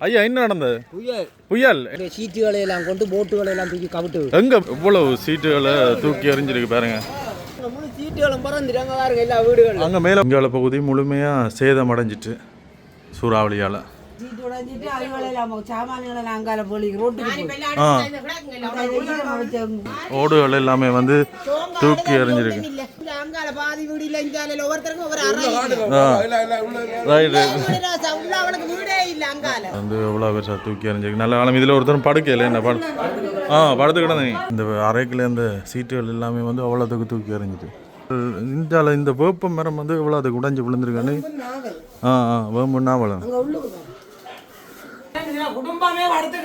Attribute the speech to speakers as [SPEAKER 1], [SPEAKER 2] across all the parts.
[SPEAKER 1] ஐயா என்ன நடந்தது?
[SPEAKER 2] புயல்.
[SPEAKER 1] புயல்?
[SPEAKER 2] சீட்டுகளை எல்லாம் கொண்டு போட்டுகளை எல்லாம் தூக்கி கவிட்டு
[SPEAKER 1] எங்க இவ்வளவு சீட்டுகளை தூக்கி எறிஞ்சிருக்கு பாருங்க.
[SPEAKER 2] சீட்டுகளும் பறந்துட்டாங்க எல்லா வீடுகளும்
[SPEAKER 1] அங்க மேல பகுதி முழுமையா சேதம் அடைஞ்சிட்டு சூறாவளியால.
[SPEAKER 3] சீட்டு உடைஞ்சிட்டு அதுகளை எல்லாம் சாமான்களை எல்லாம் அங்கால போலி ரோட்டுக்கு போய்.
[SPEAKER 1] ஆ.
[SPEAKER 3] ஈரம் வச்ச
[SPEAKER 1] ஓடுகள் எல்லாமே வந்து தூக்கி எறிஞ்சிருக்கு. வந்து எவ்வளோ பெருசாக தூக்கி எறிஞ்சிருக்கு. நல்ல காலம். இதில் ஒருத்தரும் படுக்கையில் என்ன படு ஆ படுத்து கிடந்தீங்க இந்த அறைக்குள்ள இந்த சீட்டுகள் எல்லாமே வந்து அவ்வளோத்துக்கு தூக்கி எறிஞ்சிட்டு. இந்தியாவில் இந்த வேப்ப மரம் வந்து எவ்வளோ அதுக்கு உடைஞ்சு விழுந்திருக்கான்னு ஆ ஆ வேம்பு நாவலம்
[SPEAKER 3] குடும்பமே வடுத்து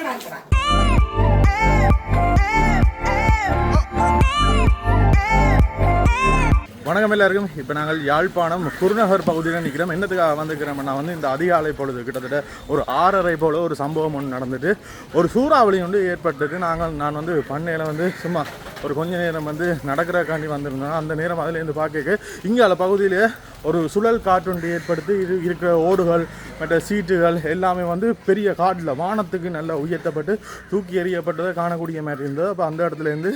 [SPEAKER 1] வணக்கம் எல்லாருக்கும். இப்போ நாங்கள் யாழ்ப்பாணம் குருநகர் பகுதியில் நிற்கிறோம் என்னத்துக்காக வந்துக்கிறோம்னா நான் வந்து இந்த அதிகாலை பொழுது கிட்டத்தட்ட ஒரு ஆறரை போல் ஒரு சம்பவம் ஒன்று நடந்துட்டு ஒரு சூறாவளி வந்து ஏற்பட்டுட்டு நாங்கள் நான் வந்து பண்ணையில் வந்து சும்மா ஒரு கொஞ்ச நேரம் வந்து நடக்கிறக்காண்டி வந்திருந்தோம். அந்த நேரம் அதுலேருந்து பார்க்க இங்கால பகுதியிலே ஒரு சுழல் காற்றுண்டு ஏற்படுத்தி இது இருக்கிற ஓடுகள் மற்ற சீட்டுகள் எல்லாமே வந்து பெரிய காட்டில் வானத்துக்கு நல்லா உயர்த்தப்பட்டு தூக்கி எறியப்பட்டதை காணக்கூடிய மாதிரி இருந்தது. அப்போ அந்த இடத்துலேருந்து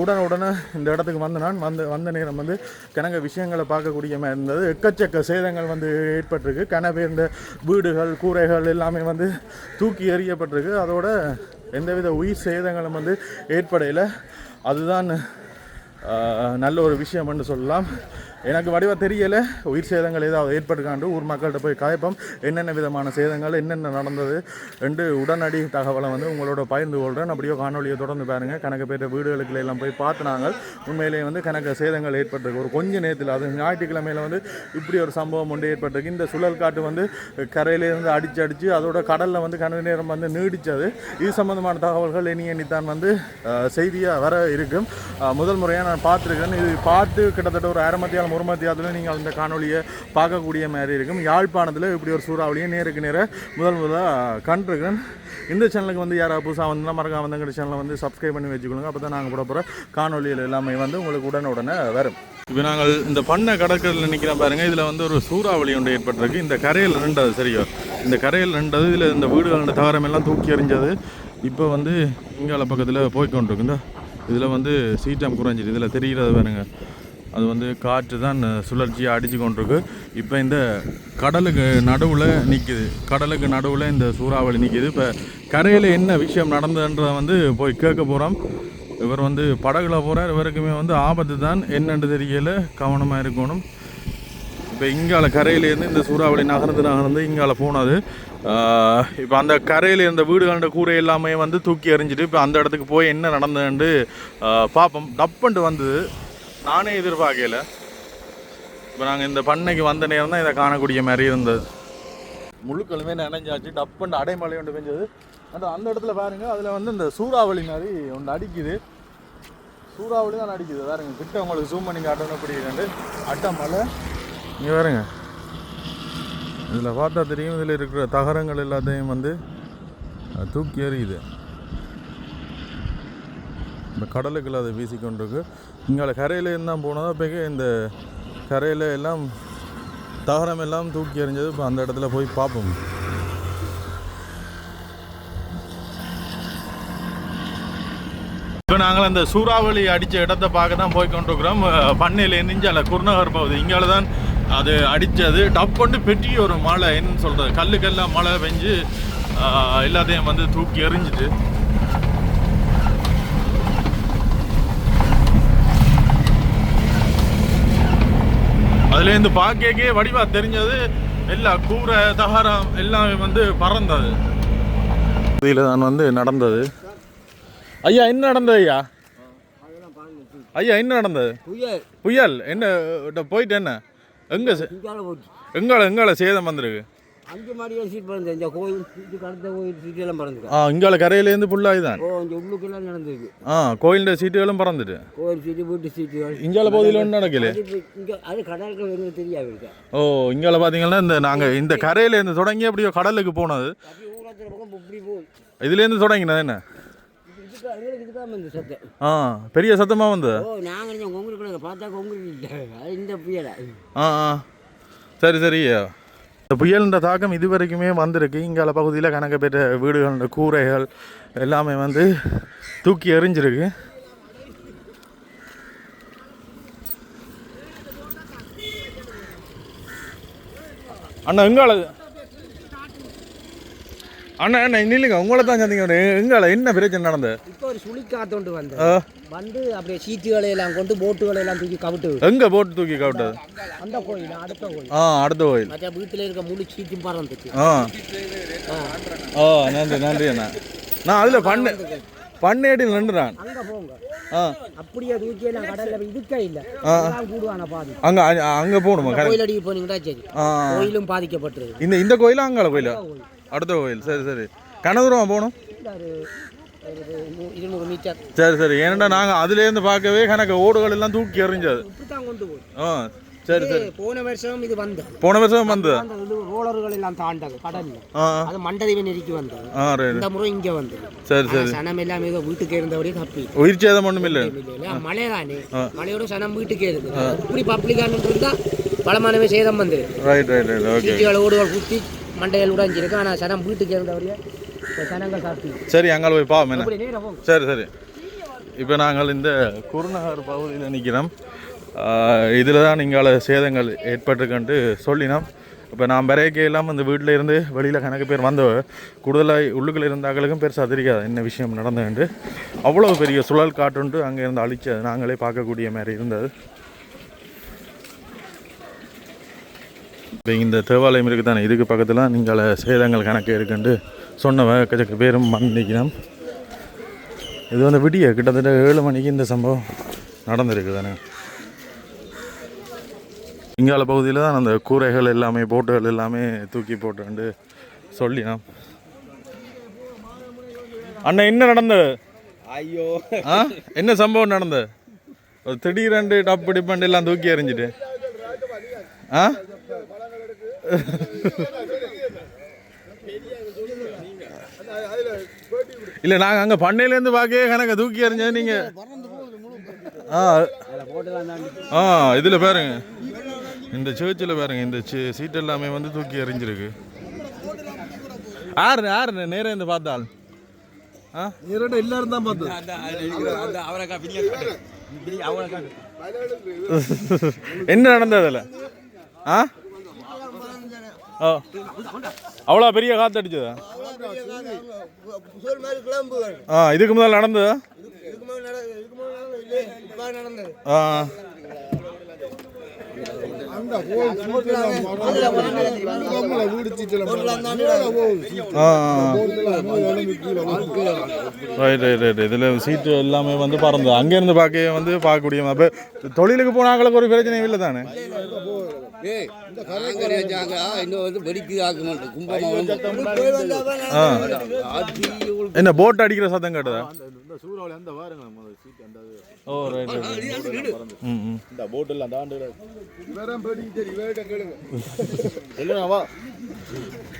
[SPEAKER 1] உடனே உடனே இந்த இடத்துக்கு வந்து நான் வந்த வந்த நேரம் வந்து கணக்க விஷயங்களை பார்க்கக்கூடிய மாதிரி இருந்தது. எக்கச்சக்க சேதங்கள் வந்து ஏற்பட்டிருக்கு. கனவேர்ந்த வீடுகள் கூரைகள் எல்லாமே வந்து தூக்கி எறியப்பட்டிருக்கு. அதோட எந்தவித உயிர் சேதங்களும் வந்து ஏற்படையில். அதுதான் நல்ல ஒரு விஷயம்னு சொல்லலாம். எனக்கு வடிவ தெரியல. உயிர் சேதங்கள் ஏதாவது ஏற்பட்டுக்காண்டு ஊர் மக்கள்கிட்ட போய் காய்ப்போம். என்னென்ன விதமான சேதங்கள் என்னென்ன நடந்தது ரெண்டு உடனடி தகவலை வந்து உங்களோட பகிர்ந்து கொள்கிறேன் அப்படியோ காணொலியை தொடர்ந்து பாருங்க. கணக்கு பேர் வீடுகளுக்கு எல்லாம் போய் பார்த்து நாங்கள் உண்மையிலேயே வந்து கணக்கு சேதங்கள் ஏற்பட்டிருக்கு. ஒரு கொஞ்ச நேரத்தில் அது ஞாயிற்றுக்கிழமையில வந்து இப்படி ஒரு சம்பவம் ஒன்று ஏற்பட்டிருக்கு. இந்த சுழல் காட்டு வந்து கரையிலேருந்து அடிச்சு அடித்து அதோட கடலில் வந்து கன நேரம் வந்து நீடிச்சது. இது சம்மந்தமான தகவல்கள் இனி எண்ணித்தான் வந்து செய்தியாக வர இருக்கும். முதல் முறையாக நான் பார்த்துருக்கேன். இது பார்த்து கிட்டத்தட்ட ஒரு அரை மத்தியாலம் ஒரு நீங்கள் அந்த காணொலியை பார்க்கக்கூடிய மாதிரி இருக்கும். யாழ்ப்பாணத்தில் இப்படி ஒரு சூறாவளியை நேருக்கு நேர முதல் முதலாக கண்டிருக்கிறேன். இந்த சேனலுக்கு வந்து யாராவது புதுசாக வந்தால் மறக்காம வந்து எங்கள் சேனலை வந்து சப்ஸ்கிரைப் பண்ணி வச்சுக்கொள்ளுங்க அப்போ தான் நாங்கள் போட போகிற காணொலியில் எல்லாமே வந்து உங்களுக்கு உடனுடனே வரும். இப்போ நாங்கள் இந்த பண்ணை கடற்கரையில் நிற்கிறோம் பாருங்கள் இதில் வந்து ஒரு சூறாவளி ஒன்று ஏற்பட்டிருக்கு. இந்த கரையில் ரெண்டது சரியோ இந்த கரையில் ரெண்டது இதில் இந்த வீடுகளோட தகரமெல்லாம் தூக்கி எறிஞ்சது. இப்போ வந்து இங்கால பக்கத்தில் போய்க்கொண்டிருக்கு. இந்த இதில் வந்து சீட்டம் குறைஞ்சிட்டு இதில் தெரிகிறது பாருங்க. அது வந்து காற்று தான் சுழற்சியாக அடித்து கொண்டிருக்கு. இப்போ இந்த கடலுக்கு நடுவில் நிற்கிது கடலுக்கு நடுவில் இந்த சூறாவளி நிற்கிது இப்போ கரையில் என்ன விஷயம் நடந்ததுன்றதை வந்து போய் கேட்க போகிறோம் இவர் வந்து படகுல போகிறார் இவருக்குமே வந்து ஆபத்து தான். என்னென்று தெரியல. கவனமாக இருக்கணும். இப்போ இங்கால கரையிலேருந்து இந்த சூறாவளி நகர்ந்து நகர்ந்து இங்கால போனது. இப்போ அந்த கரையில் இருந்த வீடுகளோட கூரை எல்லாமே வந்து தூக்கி எறிஞ்சிட்டு இப்போ அந்த இடத்துக்கு போய் என்ன நடந்ததுன்ட்டு பார்ப்போம் டப்புன்ட்டு வந்தது. நானே எதிர்பார்க்கல. இப்போ நாங்கள் இந்த பண்ணைக்கு வந்த நேரம் தான் இதை காணக்கூடிய மாதிரி இருந்தது. முழுக்களுமே நனைஞ்சாச்சு. டப்புன்ட்டு அடைமழை ஒன்று பெஞ்சது. அந்த அந்த இடத்துல பாருங்க அதில் வந்து இந்த சூறாவளி மாதிரி ஒன்று அடிக்குது. சூறாவளி தான் அடிக்குது. பாருங்க கிட்ட உங்களுக்கு ஜூம் பண்ணி காட்டணும் எப்படி ரெண்டு அட்டை மலை இங்கே பாருங்க. இதில் பார்த்தா தெரியும் இதில் இருக்கிற தகரங்கள் எல்லாத்தையும் வந்து தூக்கி எறியுது. இந்த கடலுக்குள்ள அதை வீசிக்கொண்டிருக்கு. இங்கே கரையில் இருந்தால் போனதாக போய் இந்த கரையில் எல்லாம் தகரம் எல்லாம் தூக்கி எறிஞ்சது. இப்போ அந்த இடத்துல போய் பார்ப்போம். இப்போ நாங்கள் அந்த சூறாவளி அடித்த இடத்த பார்க்க தான் போய் கொண்டிருக்கிறோம். பண்ணையில் பண்ணையிலேருந்து அல்ல குருநகர் பகுதி. இங்கே தான் அது அடித்தது. டப்புண்டு பெட்டி ஒரு மழை என்னன்னு சொல்கிறது கல்லுக்கெல்லாம் மழை பெஞ்சு எல்லாத்தையும் வந்து தூக்கி எறிஞ்சிட்டு அதுலேருந்து பார்க்கவே வடிவா தெரிஞ்சது. எல்லா கூரை தகரம் எல்லாமே வந்து பறந்தது. இதில் தான் வந்து நடந்தது. ஐயா என்ன நடந்தது ஐயா? ஐயா என்ன நடந்தது?
[SPEAKER 2] புயல்.
[SPEAKER 1] புயல். என்ன போயிட்டு என்ன? எங்க எங்கால எங்கால சேதம் வந்திருக்கு?
[SPEAKER 2] அஞ்சு மாடியில் சீட் பறந்து இந்த கோயில் சீட்டு அடுத்த கோயில் சீட்டு எல்லாம் பறந்துருக்கு
[SPEAKER 1] ஆ இங்கால கரையிலேருந்து ஃபுல்லாக தான்
[SPEAKER 2] ஓ இந்த உள்ளுக்கெல்லாம் நடந்திருக்கு
[SPEAKER 1] ஆ கோயிலிൻ്റെ சீட்டுகளும் பறந்துட்டு.
[SPEAKER 2] கோயில் சீட்டு வீட்டு சீட்டுகள்
[SPEAKER 1] இங்கால பகுதியில் ஒன்றும் நடக்கல.
[SPEAKER 2] இங்க அது கடலுக்கு வந்து தெரியாது இருக்கா
[SPEAKER 1] ஓ இங்கால பார்த்தீங்கன்னா இந்த நாங்கள் இந்த கரையிலேருந்து தொடங்கி அப்படியே கடலுக்கு போனது. இதுலேருந்து தொடங்கினது என்ன?
[SPEAKER 2] சத்தம்.
[SPEAKER 1] ஆ பெரிய
[SPEAKER 2] நாங்கள் கொஞ்சம் உங்களுக்கு பார்த்தா உங்களுக்கு இந்த புயலை?
[SPEAKER 1] ஆ ஆ. சரி சரி இந்த புயலின்ற தாக்கம் இது வரைக்குமே வந்திருக்கு. இங்கால பகுதியில் கணக்கு பெற்ற வீடுகள் கூரைகள் எல்லாமே வந்து தூக்கி எறிஞ்சிருக்கு. அண்ணா எங்கால? அண்ணா அண்ணா நில்லுங்க. உங்களை தான் சந்திங்க எங்கால என்ன பிரச்சனை நடந்தது?
[SPEAKER 2] இப்போ ஒரு சுழிக்காத்தோண்டு வந்து
[SPEAKER 1] ஆ,
[SPEAKER 2] வந்து அப்படியே சீட்டுகளை எல்லாம் கொண்டு போட்டுகளை எல்லாம் தூக்கி கவிட்டு
[SPEAKER 1] எங்க போட்டு தூக்கி கவிட்டது?
[SPEAKER 2] அந்த கோயில்? அடுத்த கோயில்.
[SPEAKER 1] ஆ அடுத்த கோயில்.
[SPEAKER 2] மற்ற வீட்டில் இருக்க முழு சீட்டும் பறந்துச்சு
[SPEAKER 1] ஆ. ஓ நன்றி நன்றி அண்ணா. நான் அதில் பண்ணு பண்ணேடியில் நின்றுறான்.
[SPEAKER 2] அங்கே போங்க. அப்படியே தூக்கி எல்லாம் கடல்ல இதுக்கே இல்லை. கூடுவான பாதி.
[SPEAKER 1] அங்கே அங்கே கரெக்ட்
[SPEAKER 2] கோயில் அடிக்க போனீங்கன்னா சரி. கோயிலும் பாதிக்கப்பட்டிருக்கு
[SPEAKER 1] இந்த இந்த கோயிலா அங்கால கோயிலா. அடுத்த கோயில். சரி சரி. கனதூரமா போகணும்.
[SPEAKER 2] இருநூறு மீட்டர்
[SPEAKER 1] சரி சரி. ஏன்னா நாங்கள் அதுலேருந்து பார்க்கவே கணக்கு. ஓடுகள் எல்லாம் தூக்கி எறிஞ்சது. ஆ சரி சரி.
[SPEAKER 2] போன வருஷம் இது வந்தது.
[SPEAKER 1] போன வருஷம் வந்தது
[SPEAKER 2] ரோலர்கள் எல்லாம் தாண்டது கடல்ல அது மண்டதீவ நெருக்கி வந்தது இந்த முறை இங்க வந்தது
[SPEAKER 1] சரி சரி.
[SPEAKER 2] சனம் எல்லாம் ஏதோ வீட்டுக்கு இருந்தபடியே தப்பி
[SPEAKER 1] உயிர் சேதம் ஒன்றும் இல்லை
[SPEAKER 2] மழை தானே மழையோட சனம் வீட்டுக்கே இருக்கு இப்படி பப்ளிக்கான இருந்தா பலமானவே சேதம் வந்து
[SPEAKER 1] ரைட் ரைட் ரைட் ஓகே
[SPEAKER 2] ஓடுகள் குத்தி மண்டைகள் உடைஞ்சிருக்கு ஆனா சனம் வீட்டுக்கு இருந்தபடியே இப்ப சனங்கள் சாப்பி
[SPEAKER 1] சரி அங்கால போய் பாவம் என்ன? சரி சரி. இப்போ நாங்கள் இந்த குருநகர் பகுதியில் நிற்கிறோம் இதில் தான் இங்கால சேதங்கள் ஏற்பட்டிருக்குன்ட்டு சொல்லினோம். இப்போ நான் பிறகு எல்லாம் இந்த வீட்டில் இருந்து வெளியில் கணக்கு பேர் வந்தவ கூடுதலாக உள்ளுக்குள்ள இருந்தாங்களுக்கும் பெருசாக தெரியாது என்ன விஷயம் நடந்ததுன்ட்டு. அவ்வளோ பெரிய சுழல் காட்டுன்ட்டு அங்கே இருந்து அழிச்சு நாங்களே பார்க்கக்கூடிய மாதிரி இருந்தது. இப்போ இந்த தேவாலயம் இருக்குது தானே இதுக்கு பக்கத்தில் நீங்கள் சேதங்கள் கணக்கு இருக்குன்ட்டு சொன்னவ கச்சக்க பேரும் நிற்கணும் இது வந்து விடிய கிட்டத்தட்ட ஏழு மணிக்கு இந்த சம்பவம் நடந்திருக்கு தானே இங்கால பகுதியில் தான் அந்த கூரைகள் எல்லாமே போட்டுகள் எல்லாமே தூக்கி போட்டுண்டு சொல்லினோம் அண்ணா என்ன நடந்தது
[SPEAKER 2] ஐயோ.
[SPEAKER 1] ஆ? என்ன சம்பவம் நடந்தது ஒரு திடீரெண்டு டப்பு டிப்பண்டு எல்லாம் தூக்கி எறிஞ்சிட்டு. ஆ? இல்லை நாங்கள் அங்கே பண்ணையிலேருந்து பார்க்கவே கணக்க தூக்கி எறிஞ்சது நீங்கள் ஆ ஆ இதில் பாருங்க. இந்த சேர்ச்சில் பாருங்க இந்த சீட் எல்லாமே வந்து தூக்கி எறிஞ்சிருக்கு. ஆறு ஆறு நேரம் இருந்து பார்த்தால். ஆ?
[SPEAKER 4] எல்லாரும் தான் பார்த்தது
[SPEAKER 1] என்ன நடந்தது அதில்? ஆ? அவ்வளோ பெரிய காற்று அடிச்சதா? ஆ இதுக்கு முதல்ல நடந்ததா? ஆ. ரைட் ரைட் ரைட் இதில் சீட்டு எல்லாமே வந்து பறந்து அங்கேருந்து பார்க்க வந்து பார்க்கக்கூடிய அப்போ தொழிலுக்கு போனாங்களுக்கு ஒரு பிரச்சனையும் இல்லை தானே?
[SPEAKER 5] இன்னும் வந்து வெடிக்கு ஆக்க மாட்டேன் கும்பகோணம்
[SPEAKER 1] என்ன போட் அடிக்கிற சத்தம் கேட்டதா? ஓ ரைட் ரைட் ம் ம்.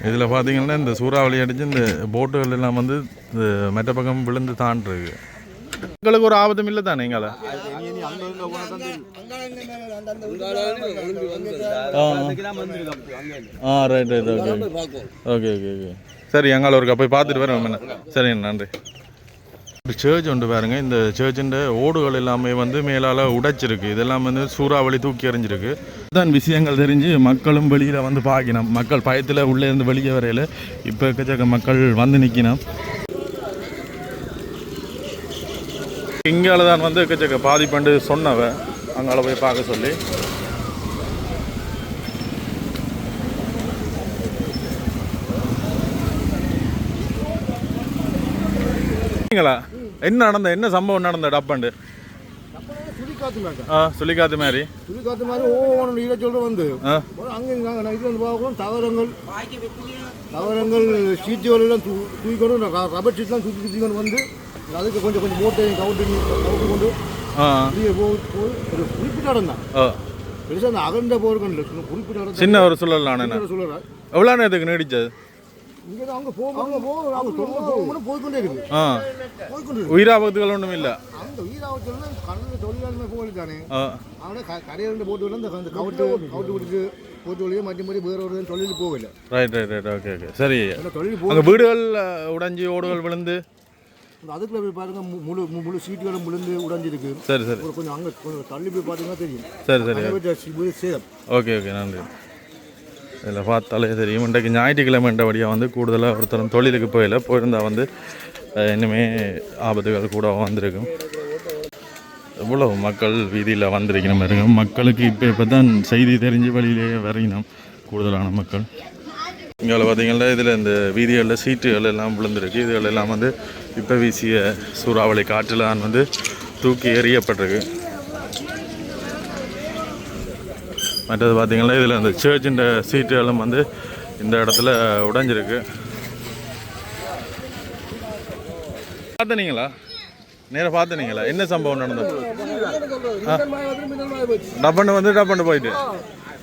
[SPEAKER 1] இதில் பார்த்தீங்கன்னா இந்த சூறாவளி அடித்து இந்த போட்டுகள் எல்லாம் வந்து இந்த மெட்ட பக்கம் விழுந்து தாண்டிருக்கு. உங்களுக்கு ஒரு ஆபத்தும் இல்லை தானே எங்கால ஆ. ஆ right right okay okay okay okay சரி எங்கால ஒருக்கா போய் பார்த்துட்டு வரேன் என்ன சரி நன்றி. ஒரு சேர்ச் உண்டு பாருங்க. இந்த சேர்ச்சின் ஓடுகள் எல்லாமே வந்து மேலால் உடைச்சிருக்கு. இதெல்லாம் வந்து சூறாவளி தூக்கி எறிஞ்சிருக்கு. தான் விஷயங்கள் தெரிஞ்சு மக்களும் வெளியில் வந்து பார்க்கணும் மக்கள் பயத்தில் உள்ளே இருந்து வெளியே வரையில இப்போ எக்கச்சக்க மக்கள் வந்து நிற்கணும் இங்கால தான் வந்து எக்கச்சக்க பாதிப்பண்டு சொன்னவ. அங்கால போய் பார்க்க சொல்லி. என்ன நடந்த என்ன சம்பவம் நடந்த டப்பண்டு?
[SPEAKER 4] சுழிக்காத்து
[SPEAKER 1] மாதிரி.
[SPEAKER 4] சுழிக்காத்து மாதிரி ஓவன் இதை சொல்ற வந்து. அங்கே நாங்கள் இது வந்து பார்க்குறோம் தவறங்கள் தவறங்கள் சீட்டுகள் எல்லாம் தூ தூக்கிக்கொண்டு ர- ரப்பர் சீட்லாம் தூக்கி வந்து அதுக்கு கொஞ்சம் கொஞ்சம் மூட்டையும் கவுட்டு கவுட்டு கொண்டு வெளியே ஒரு குறிப்பிட்ட இடம் தான் பெருசாக அந்த அகண்ட சும்மா குறிப்பிட்ட இடம்
[SPEAKER 1] சின்ன ஒரு சுழல்
[SPEAKER 4] சொல்லுறேன்
[SPEAKER 1] எவ்வளோ நேரத்துக்கு நீடிச்சது
[SPEAKER 4] போக போக
[SPEAKER 1] உயிராபத்துகள் ஒன்றும் இல்லை
[SPEAKER 4] அந்த வீராவத்தில் கடலில் தொழிலாளர் போகல தானே அவனே க கரையிலிருந்து போட்டு இந்த அந்த கவுட்டு கவுட்டு விட்டுட்டு போட்டு வழியே மற்றபடி வேற ஒரு தொழில் போகல
[SPEAKER 1] right right right okay okay சரி
[SPEAKER 4] தொழில்
[SPEAKER 1] வீடுகள் உடைஞ்சி ஓடுகள் விழுந்து
[SPEAKER 4] அதுக்குள்ள போய் பாருங்க முழு முழு சீட்டுகளும் விழுந்து உடைஞ்சிருக்கு.
[SPEAKER 1] சரி சரி.
[SPEAKER 4] ஒரு கொஞ்சம் அங்கே கொஞ்சம் தள்ளி போய் பார்த்தீங்கன்னா தெரியும்.
[SPEAKER 1] சரி சரி.
[SPEAKER 4] சேதம்
[SPEAKER 1] ஓகே ஓகே நன்றி. இதில் பார்த்தாலே தெரியும். இன்றைக்கு ஞாயிற்றுக்கிழமைன்றபடியாக வந்து கூடுதலாக ஒருத்தரும் தொழிலுக்கு போயில போயிருந்தா வந்து அஹ், இன்னுமே ஆபத்துகள் கூட வந்திருக்கும். எவ்வளவு மக்கள் வீதியில் வந்திருக்கணும் பாருங்க மக்களுக்கு இப்போ இப்போ தான் செய்தி தெரிஞ்சு வழியிலேயே வரையணும் கூடுதலான மக்கள். இங்கே பார்த்தீங்கன்னா இதில் இந்த வீதிகளில் சீட்டுகள் எல்லாம் விழுந்திருக்கு. இதுகள் எல்லாம் வந்து இப்போ வீசிய சூறாவளி காற்றில் தான் வந்து தூக்கி எறியப்பட்டிருக்கு. மற்றது பார்த்தீங்கன்னா இதில் இந்த சர்ச்சின் சீட்டுகளும் வந்து இந்த இடத்துல உடைஞ்சிருக்கு. பார்த்தனீங்களா? நேராக பார்த்தனீங்களா? என்ன சம்பவம் நடந்தது? டப்பண்டு வந்து டப்பண்டு போயிட்டு.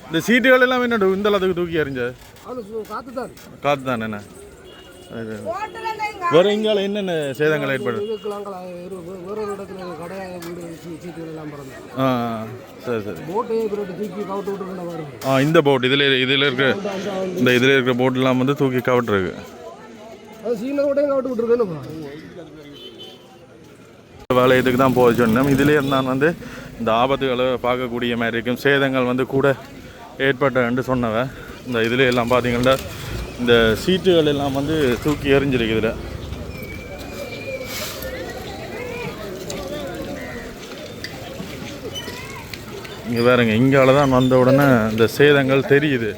[SPEAKER 1] இந்த சீட்டுகள் எல்லாம் என்ன இந்த அளவுக்கு தூக்கி எறிஞ்சது?
[SPEAKER 2] காத்து தான்
[SPEAKER 1] காத்து தானே என்ன அது. வேற என்னென்ன சேதங்கள் ஏற்படுது?
[SPEAKER 2] வேற ஒரு இடத்துல கடை வீடு சீட்டுகள் எல்லாம் பிறந்தது.
[SPEAKER 1] ஆ சரி சரி.
[SPEAKER 2] போட்டே பிறகு தூக்கி கவுட்டு விட்டு வருது
[SPEAKER 1] ஆ இந்த போட் இதில் இதில் இருக்கிற இந்த இதில் இருக்கிற போட்டெல்லாம் வந்து தூக்கி கவிட்டுருக்கு
[SPEAKER 2] அது சீன விட்டையும் கவுட்டு விட்டுருக்கேன்னு
[SPEAKER 1] வேலையத்துக்கு தான் போக சொன்னோம் இதுலேயே நான் வந்து இந்த ஆபத்துகளை பார்க்கக்கூடிய மாதிரி இருக்கும். சேதங்கள் வந்து கூட ஏற்பட்டன்னு சொன்னவன். இந்த இதில் எல்லாம் பார்த்தீங்கன்னா இந்த சீட்டுகள் எல்லாம் வந்து தூக்கி எறிஞ்சிருக்கு இதில் இங்கே வேறுங்க இங்கால தான் வந்த உடனே இந்த சேதங்கள் தெரியுது.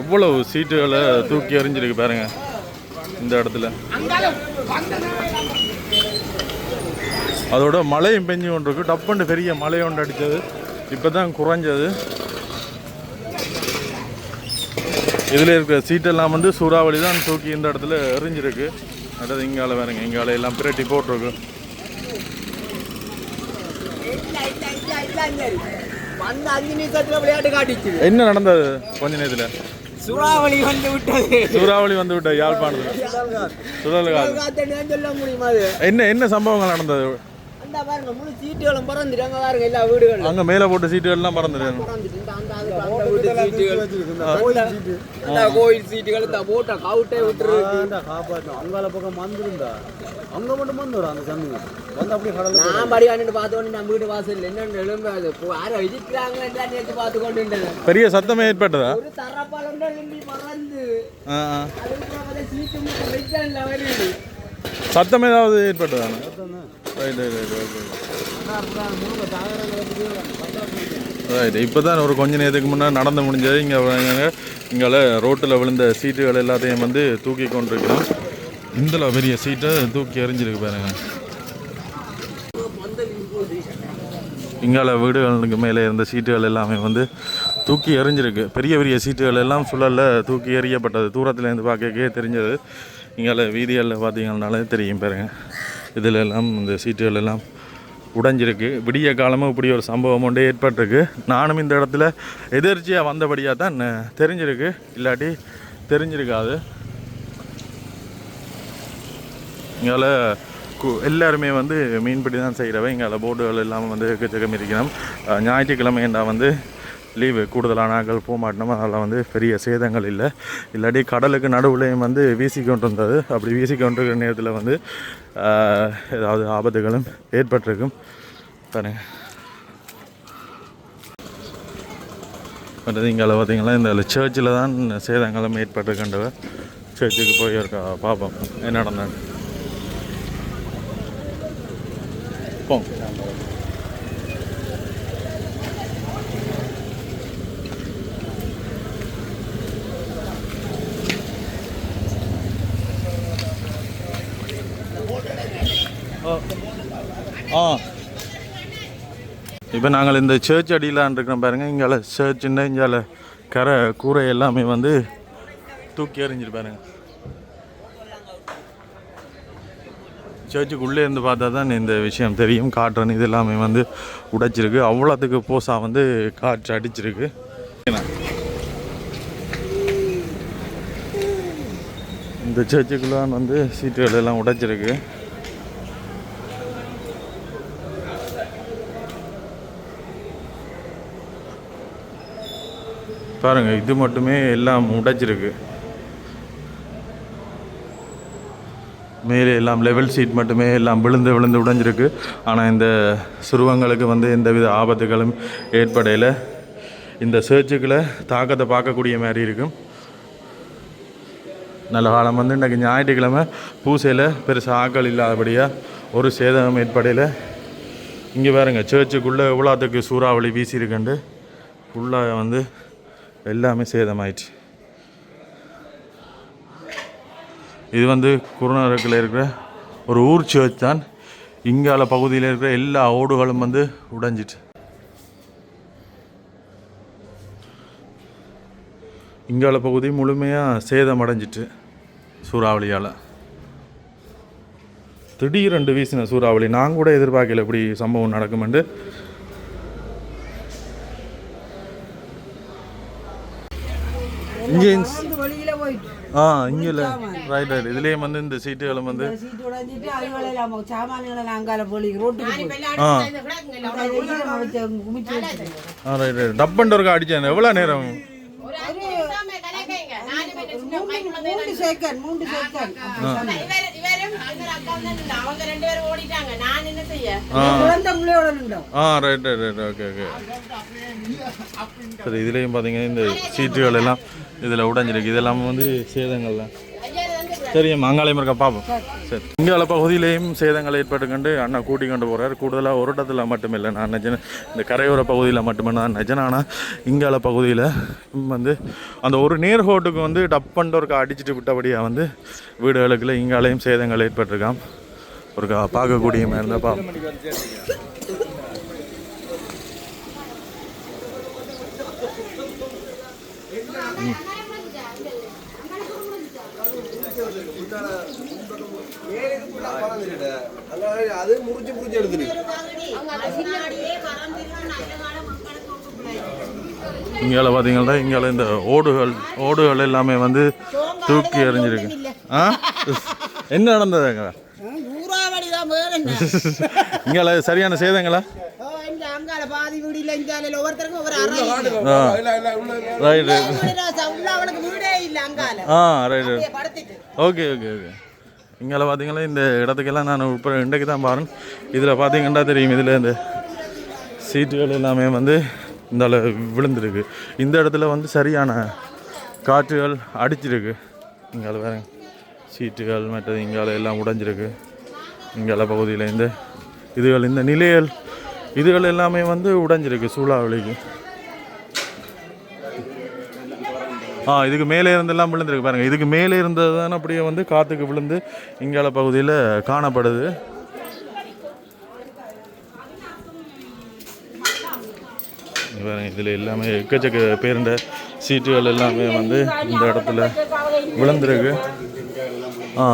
[SPEAKER 1] எவ்வளவு சீட்டுகளை தூக்கி எறிஞ்சிருக்கு பாருங்க இந்த இடத்துல. அதோட மழையும் பெஞ்சு கொண்டிருக்கு. டப்புன்னு பெரிய மழை ஒன்று அடித்தது. இப்போ தான் குறைஞ்சது. இதில் இருக்கிற சீட்டெல்லாம் வந்து சூறாவளி தான் தூக்கி இந்த இடத்துல எறிஞ்சிருக்கு அடுத்தது இங்கால வேறுங்க இங்கால எல்லாம் பிரட்டி போட்டிருக்கு. என்ன நடந்தது கொஞ்ச நேரத்தில்?
[SPEAKER 2] சூறாவளி வந்து விட்டது.
[SPEAKER 1] சூறாவளி வந்து விட்ட யாழ்ப்பாணத்தில். சுழல் என்ன என்ன சம்பவங்கள் நடந்தது?
[SPEAKER 2] அந்த பாருங்க முழு சீட்டுகளும் பறந்துட்டு அங்க பாருங்க எல்லா வீடுகளும்.
[SPEAKER 1] அங்கே மேலே போட்ட சீட்டுகள்லாம் பறந்துட்டு
[SPEAKER 2] பறந்துட்டு இந்த அந்த அந்த அந்த கோயில் சீட்டுகள் இந்த போட்ட கவுட்டை விட்டுருக்கு.
[SPEAKER 4] காப்பாற்றும் அங்கால பக்கம் வந்துருந்தா அங்கே மட்டும் வந்துடும் அந்த சமயம். வந்து அப்படியே கடலில்
[SPEAKER 2] நான் படி கண்டுட்டு பார்த்தோன்னு நம்ம வீட்டு வாசல் என்னன்னு எழும்பு அது யாரும் இடிக்கிறாங்க நேற்று பார்த்து கொண்டு இருந்தேன்.
[SPEAKER 1] பெரிய சத்தமே ஏற்பட்டதா?
[SPEAKER 2] ஒரு தரப்பாலம் பறந்து. அதுக்கு சீட்டு மட்டும் வைக்கல வருது
[SPEAKER 1] சத்தம் ஏதாவது ஏற்பட்டதானே? Right right right right right இப்போ தான் ஒரு கொஞ்ச நேரத்துக்கு முன்னாடி நடந்து முடிஞ்சது. இங்கே இங்கே ரோட்டில் விழுந்த சீட்டுகள் எல்லாத்தையும் வந்து தூக்கி கொண்டிருக்கிறோம். இந்த பெரிய சீட்டை தூக்கி எறிஞ்சிருக்கு பாருங்க. இங்கால வீடுகளுக்கு மேலே இருந்த சீட்டுகள் எல்லாமே வந்து தூக்கி எறிஞ்சிருக்கு. பெரிய பெரிய சீட்டுகள் எல்லாம் சுழலில் தூக்கி எறியப்பட்டது. தூரத்துலேருந்து பார்க்கவே தெரிஞ்சது. இங்கே வீதிகளில் பார்த்தீங்கன்னாலே தெரியும் பாருங்க. இதில் எல்லாம் இந்த சீட்டுகள் எல்லாம் உடைஞ்சிருக்கு. விடிய காலமும் இப்படி ஒரு சம்பவம் ஒன்று ஏற்பட்டிருக்கு. நானும் இந்த இடத்துல எதிர்ச்சியாக வந்தபடியாக தான் தெரிஞ்சிருக்கு. இல்லாட்டி தெரிஞ்சிருக்காது. இங்கால கு- எல்லாருமே வந்து மீன்பிடி தான் செய்கிறவன் இங்கால போட்டுகள் எல்லாம் வந்து எக்கச்சக்கம் இருக்கணும் ஞாயிற்றுக்கிழமை ஞாயிற்றுக்கிழமைண்டா வந்து லீவு கூடுதலான ஆட்கள் போக மாட்டோம். அதெல்லாம் வந்து பெரிய சேதங்கள் இல்லை. இல்லாட்டி கடலுக்கு நடுவுலையும் வந்து வீசி கொண்டு இருந்தது அப்படி வீசி கொண்டு இருக்கிற நேரத்தில் வந்து ஏதாவது ஆபத்துகளும் ஏற்பட்டிருக்கும். தானே மற்றது இங்கே பார்த்தீங்கன்னா இந்த சர்ச்சில் தான் சேதங்களும் ஏற்பட்டிருக்கின்றவ சர்ச்சுக்கு போய் இருக்கா பார்ப்போம். என்ன நடந்தது? போங்க. இப்போ நாங்கள் இந்த சர்ச் அடியிலான் இருக்கிறோம் பாருங்கள் இங்கால சர்ச்சுன்னு இங்கால கரை கூரை எல்லாமே வந்து தூக்கி எறிஞ்சிட்டு பாருங்க. சர்ச்சுக்குள்ளே இருந்து பார்த்தா தான் இந்த விஷயம் தெரியும். காற்றன் இது எல்லாமே வந்து உடைச்சிருக்கு. அவ்வளோத்துக்கு போசா வந்து காற்று அடிச்சிருக்கு. இந்த சர்ச்சுக்குள்ளான் வந்து சீட்டுகள் எல்லாம் உடைச்சிருக்கு. பாருங்கள் இது மட்டுமே எல்லாம் உடைச்சிருக்கு மேலே எல்லாம் லெவல் சீட் மட்டுமே எல்லாம் விழுந்து விழுந்து உடைஞ்சிருக்கு. ஆனால் இந்த சுருவங்களுக்கு வந்து எந்தவித ஆபத்துகளும் ஏற்படையில் இந்த சர்ச்சுக்களை தாக்கத்தை பார்க்கக்கூடிய மாதிரி இருக்கும். நல்ல காலம் வந்து இன்றைக்கு ஞாயிற்றுக்கிழமை. பூசையில் பெருசாக ஆக்கள் இல்லாதபடியாக ஒரு சேதம் ஏற்படையில் இங்கே பாருங்க சர்ச்சுக்குள்ளே எவ்வளோத்துக்கு சூறாவளி வீசியிருக்குண்டு. ஃபுல்லாக வந்து எல்லாமே சேதமாயிடுச்சு. இது வந்து குருநகரத்தில் இருக்கிற ஒரு ஊர் சர்ச் தான். இங்கால பகுதியில் இருக்கிற எல்லா ஓடுகளும் வந்து உடைஞ்சிட்டு. இங்கால பகுதி முழுமையாக சேதம் அடைஞ்சிட்டு சூறாவளியால். திடீரென்று வீசின சூறாவளி. நான் கூட எதிர்பார்க்கல இப்படி சம்பவம் நடக்குமெண்டு இங்கே ஆ இங்கே இல்லை. ரைட் ரைட் இதுலேயும் வந்து இந்த சீட்டுகளும் வந்து
[SPEAKER 3] சீட்டு உடைஞ்சிட்டு சாமான்களை போலி ரோட்டுக்கு
[SPEAKER 1] ஆ. ஆ ரைட் ரைட் டப்பன் ஒருக்கா அடித்தேன் எவ்வளோ நேரம்?
[SPEAKER 3] மூன்று செகண்ட் மூன்று செகண்ட்
[SPEAKER 6] அவங்க ரெண்டு பேரும் ஓடிட்டாங்க. நான் என்ன செய்ய?
[SPEAKER 1] ஆ.
[SPEAKER 3] குழந்தை முள்ளையோட நின்றோம்
[SPEAKER 1] ஆ right right right okay okay சரி இதுலேயும் பார்த்தீங்கன்னா இந்த சீட்டுகள் எல்லாம் இதில் உடைஞ்சிருக்கு. இதெல்லாம் வந்து சேதங்கள்லாம் சரி மங்காலயம் இருக்க பார்ப்போம் சரி. இங்கால பகுதியிலேயும் சேதங்கள் ஏற்பட்டுக்கண்டு அண்ணா கூட்டி கொண்டு போகிறார் கூடுதலாக ஒரு இடத்துல மட்டும் இல்லை நான் நிஜன இந்த கரையோர பகுதியில் மட்டுமே நான் நிஜன ஆனால் இங்கால பகுதியில் வந்து அந்த ஒரு நேர்கோட்டுக்கு வந்து டப்பண்டு ஒரு அடிச்சுட்டு விட்டபடியாக வந்து வீடுகளுக்குள்ள இங்காலையும் சேதங்கள் ஏற்பட்டிருக்காம். ஒரு கா- பார்க்கக்கூடிய மாதிரி இருந்தால் பார்ப்போம்
[SPEAKER 2] அது முறிச்சு முறிச்சு எடுத்துரு.
[SPEAKER 1] இங்கால பார்த்தீங்கன்னா இங்கால இந்த ஓடுகள் ஓடுகள் எல்லாமே வந்து தூக்கி எறிஞ்சிருக்கு. ஆ? என்ன நடந்ததுங்க இங்கால சரியான சேதங்களா? ஆ. ரைட்டு
[SPEAKER 3] உள்ள அவளுக்கு வீடே இல்ல அங்கால
[SPEAKER 1] ஆ ரைட்டு
[SPEAKER 3] படுத்துட்டு.
[SPEAKER 1] ஓகே ஓகே ஓகே இங்கே பார்த்தீங்கன்னா இந்த இடத்துக்கெல்லாம் நான் இப்போ இன்றைக்கு தான் பாருங்க இதில் பார்த்தீங்கன்னா தெரியும் இதில் இந்த சீட்டுகள் எல்லாமே வந்து இந்த அளவு விழுந்திருக்கு. இந்த இடத்துல வந்து சரியான காற்றுகள் அடிச்சிருக்கு. இங்கே பாருங்க. சீட்டுகள் மற்றது இங்கால எல்லாம் உடைஞ்சிருக்கு. இங்கால பகுதியில் இந்த இதுகள் இந்த நிலைகள் இதுகள் எல்லாமே வந்து உடைஞ்சிருக்கு சூழாவளிக்கு ஆ இதுக்கு மேலே இருந்தெல்லாம் விழுந்துருக்கு பாருங்கள் இதுக்கு மேலே இருந்தது தானே அப்படியே வந்து காற்றுக்கு விழுந்து இங்கால பகுதியில் காணப்படுது. பாருங்க இதில் எல்லாமே எக்கச்சக்க பேருந்த சீட்டுகள் எல்லாமே வந்து இந்த இடத்துல விழுந்துருக்கு. ஆ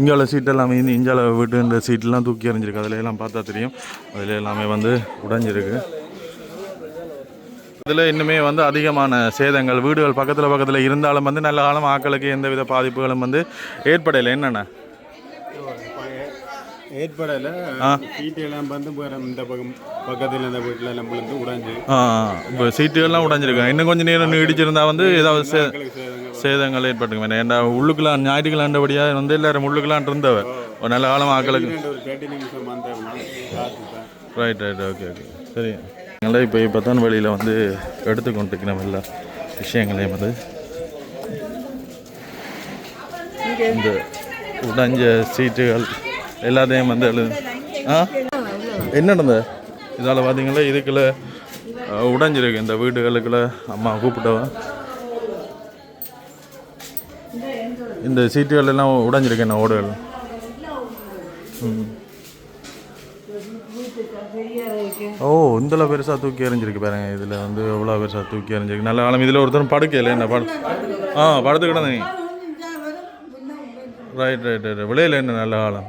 [SPEAKER 1] இங்கால சீட்டெல்லாம் எல்லாமே இந்த இஞ்சால வீட்டு இந்த சீட்டெல்லாம் தூக்கி எறிஞ்சிருக்கு. அதில் எல்லாம் பார்த்தா தெரியும். அதில் எல்லாமே வந்து உடைஞ்சிருக்கு. இதில் இன்னுமே வந்து அதிகமான சேதங்கள் வீடுகள் பக்கத்தில் பக்கத்தில் இருந்தாலும் வந்து நல்ல காலம் ஆக்களுக்கு எந்தவித பாதிப்புகளும் வந்து ஏற்படலை. என்னென்ன
[SPEAKER 7] ஏற்படலை.
[SPEAKER 1] ஆ.
[SPEAKER 7] சீட்டு எல்லாம் வந்து இந்த பக்கம் பக்கத்தில் இந்த வீட்டில் எல்லாம் விழுந்து உடைஞ்சு.
[SPEAKER 1] ஆ இப்போ சீட்டுகள்லாம் உடைஞ்சிருக்கு இன்னும் கொஞ்சம் நேரம் இடிச்சிருந்தா வந்து ஏதாவது சே சேதங்கள் ஏற்பட்டுக்கும் ஏன்டா உள்ளுக்குலாம் ஞாயிற்றுக்கிழாண்டபடியாக வந்து எல்லாரும் உள்ளுக்குலான் இருந்தவ? ஒரு நல்ல காலம் ஆக்களுக்கு. ரைட் ரைட் ஓகே ஓகே சரி. நல்லா இப்போ இப்போ தான் வெளியில் வந்து எடுத்துக்கொண்டிருக்கிறோம் எல்லா விஷயங்களையும் வந்து இந்த உடைஞ்ச சீட்டுகள் எல்லாத்தையும் வந்து எழுது ஆ? என்ன நடந்த இதால் பார்த்தீங்களா இதுக்குள்ள உடஞ்சிருக்கு உடைஞ்சிருக்கு. இந்த வீடுகளுக்குள்ள அம்மா கூப்பிட்டவ? இந்த சீட்டுகள் எல்லாம் உடைஞ்சிருக்கு என்ன ஓடுகள்? ம். ஓ இந்தல பெருசாக தூக்கி எறிஞ்சிருக்கு பாருங்க. இதில் வந்து எவ்வளோ பெருசாக தூக்கி எறிஞ்சிருக்கு. நல்ல காலம் இதில் ஒருத்தரும் படுக்கையில் என்ன படு ஆ படுத்து கிடந்த நீ ரைட் ரைட் ரைட் விளையில என்ன நல்ல காலம்.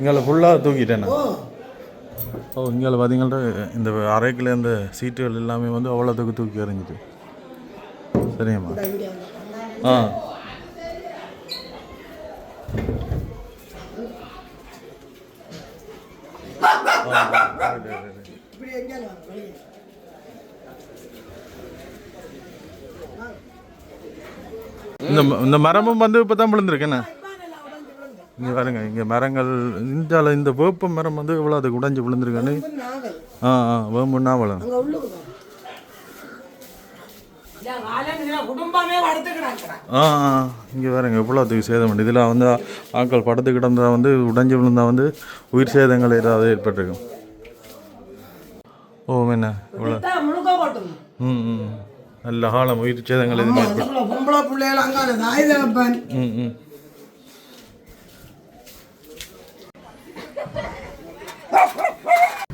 [SPEAKER 1] இங்கே ஃபுல்லாக தூக்கிட்டேன் ஸோ ஓ இங்கே பார்த்தீங்கன்னா இந்த அறைக்கில் இந்த சீட்டுகள் எல்லாமே வந்து அவ்வளோ தூக்கி இறங்குது சரியாம்மா? ஆ. இந்த ம- இந்த மரமும் வந்து இப்போ தான் விழுந்திருக்கேண்ணே இங்கே பாருங்க இங்கே மரங்கள் இந்த இந்த வேப்ப மரம் வந்து இவ்வளோ அதுக்கு உடைஞ்சு விழுந்திருக்குன்னு ஆ ஆ வேம்பு நாவலம் ஆ ஆ இங்கே பாருங்க இவ்வளோத்துக்கு சேதம் உண்டு. இதில் வந்து ஆட்கள் படுத்து கிடந்தா வந்து உடைஞ்சு விழுந்தா வந்து உயிர் சேதங்கள் ஏதாவது ஏற்பட்டிருக்கும். ஓ என்ன? இவ்வளோ ம் ம். நல்ல காலம் உயிர் சேதங்கள் எதுவுமே ஏற்பட்டு
[SPEAKER 3] பொம்பளை பிள்ளைகள் அங்கால தாய் தகப்பன்
[SPEAKER 1] ம் ம்.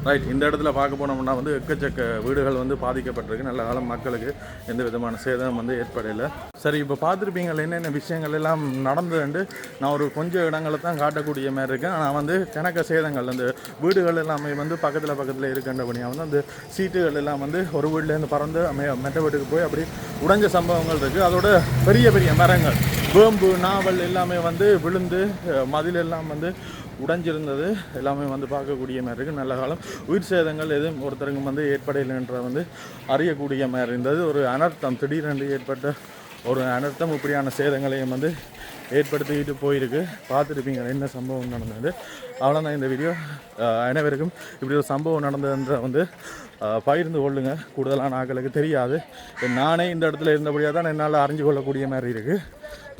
[SPEAKER 1] ரைட் இந்த இடத்துல பார்க்க போனோம்னா வந்து எக்கச்சக்க வீடுகள் வந்து பாதிக்கப்பட்டிருக்கு. நல்ல காலம் மக்களுக்கு எந்த விதமான சேதம் வந்து ஏற்படலை. சரி இப்போ பார்த்துருப்பீங்க என்னென்ன விஷயங்கள் எல்லாம் நடந்ததுண்டு? நான் ஒரு கொஞ்சம் இடங்களை தான் காட்டக்கூடிய மாதிரி இருக்கேன் நான் வந்து கணக்க சேதங்கள் அந்த வீடுகள் எல்லாமே வந்து பக்கத்தில் பக்கத்தில் இருக்கின்றபடியாக வந்து அந்த சீட்டுகள் எல்லாம் வந்து ஒரு வீட்டிலேருந்து பறந்து மெட்ட வீட்டுக்கு போய் அப்படி உடைஞ்ச சம்பவங்கள் இருக்குது அதோட பெரிய பெரிய மரங்கள் வேம்பு நாவல் எல்லாமே வந்து விழுந்து மதில் எல்லாம் வந்து உடைஞ்சிருந்தது. எல்லாமே வந்து பார்க்கக்கூடிய மாதிரி இருக்குது நல்ல காலம். உயிர் சேதங்கள் எதுவும் ஒருத்தருக்கும் வந்து ஏற்படலைன்ற வந்து அறியக்கூடிய மாதிரி இருந்தது. ஒரு அனர்த்தம் திடீரென்று ஏற்பட்ட ஒரு அனர்த்தம் இப்படியான சேதங்களையும் வந்து ஏற்படுத்திக்கிட்டு போயிருக்கு. பார்த்துருப்பீங்க என்ன சம்பவம் நடந்தது. அவ்வளோதான் இந்த வீடியோ அனைவருக்கும் இப்படி ஒரு சம்பவம் நடந்ததுன்ற வந்து பகிர்ந்து கொள்ளுங்க. கூடுதலான ஆக்களுக்கு தெரியாது. நானே இந்த இடத்துல இருந்தபடியாக தான் என்னால் அறிஞ்சு கொள்ளக்கூடிய மாதிரி இருக்குது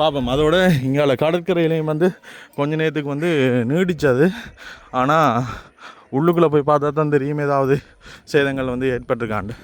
[SPEAKER 1] பார்ப்போம் அதோட இங்கால கடற்கரையிலையும் வந்து கொஞ்ச நேரத்துக்கு வந்து நீடிச்சது. ஆனால் உள்ளுக்குள்ளே போய் பார்த்தா தான் தெரியும் ஏதாவது சேதங்கள் வந்து ஏற்பட்டிருக்காண்டு.